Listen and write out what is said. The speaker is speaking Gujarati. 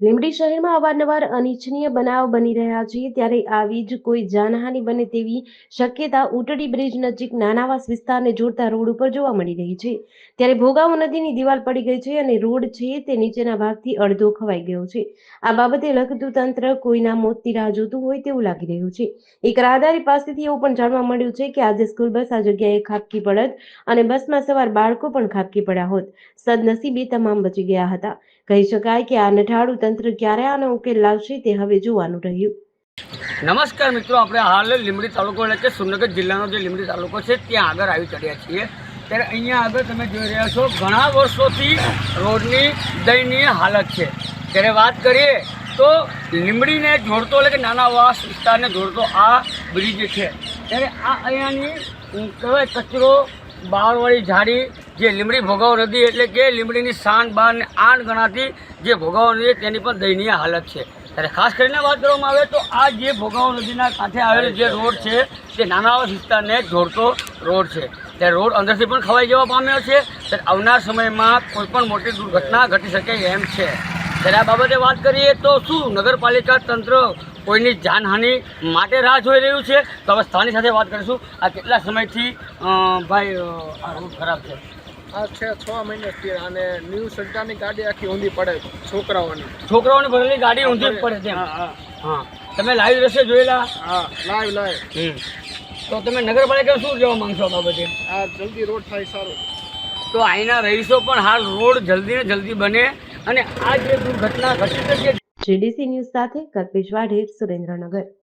લીંબડી શહેરમાં અવારનવાર અનિચ્છનીય બનાવ બની રહ્યા છે. ત્યારે આવી જ કોઈ જાનહાનિ બને તેવી શક્યતા ઉટડી બ્રિજ નજીક નાનાવાસ વિસ્તારને જોડતા રોડ ઉપર જોવા મળી રહી છે. ત્યારે ભોગાવો નદીની દિવાલ પડી ગઈ છે અને રોડ છે તે નીચેના ભાગથી અડધો ખવાઈ ગયો છે. આ બાબતે લખતું તંત્ર કોઈના મોતની રાહ જોતું હોય તેવું લાગી રહ્યું છે. એક રાહદારી પાસેથી એવું પણ જાણવા મળ્યું છે કે આજે સ્કૂલ બસ આ જગ્યાએ ખાબકી પડત અને બસમાં સવાર બાળકો પણ ખાબકી પડ્યા હોત. સદનસીબે તમામ બચી ગયા હતા. કહી શકાય કે આ નઠાળું તંત્ર ક્યારે આનો ઉકેલ લાવશે તે હવે જોવાનું રહ્યું. નમસ્કાર મિત્રો, આપણે હાલ લીંબડી તાલુકો એટલે કે સુરનગર જિલ્લાનો જે લીંબડી તાલુકો છે, ત્યાં આગળ આવી ચડ્યા છીએ. ત્યારે અહીંયા આગળ તમે જોઈ રહ્યા છો, ઘણા વર્ષોથી રોડની દયનીય હાલત છે. ત્યારે વાત કરીએ તો લીંબડીને જોડતો એટલે કે નાના વાસ વિસ્તારને જોડતો આ બ્રિજ છે. ત્યારે આ અહીંયાની કહેવાય, કચરો બહારવાળી ઝાડી જે લીમડી ભોગાવો નદી એટલે કે લીમડીની શાન બાર ને આઠ ગણાતી જે ભોગાવો નદી તેની પણ દયનીય હાલત છે. ત્યારે ખાસ કરીને વાત કરવામાં આવે તો આ જે ભોગાવો નદીના કાંઠે આવેલો જે રોડ છે, તે નાનાવાસ વિસ્તારને જોડતો રોડ છે. ત્યારે રોડ અંદરથી પણ ખવાઈ જવા પામ્યો છે. ત્યારે આવનાર સમયમાં કોઈપણ મોટી દુર્ઘટના ઘટી શકે એમ છે. ત્યારે આ બાબતે વાત કરીએ તો શું નગરપાલિકા તંત્ર કોઈની જાનહાનિ માટે રાહ જોઈ રહ્યું છે? તો હવે સ્થાનિક સાથે વાત કરીશું. આ કેટલા સમયથી ભાઈ આ રોડ ખરાબ છે? આ છે છ મહિનાથી અને ન્યૂ સજ્જાની ગાડી આખી ઊંધી પડે છોકરાઓની. છોકરાઓની ભરેલી ગાડી ઊંધી પડે છે હા હા. હા. તમે લાઈવ દ્રશ્ય જોયેલા? હા લાઈવ લાઈવ તો તમે નગરપાલિકા શું કહેવા માંગશો આ બાબતે? આ જલ્દી રોડ થાય સારું. તો અહીંના રહીશો પણ હાલ રોડ જલ્દી ને જલ્દી બને અને આ જે દુર્ઘટના ઘટી શકે જેડીસી ન્યૂઝ સાથે કલ્પેશ વાઢેર સુરેન્દ્રનગર.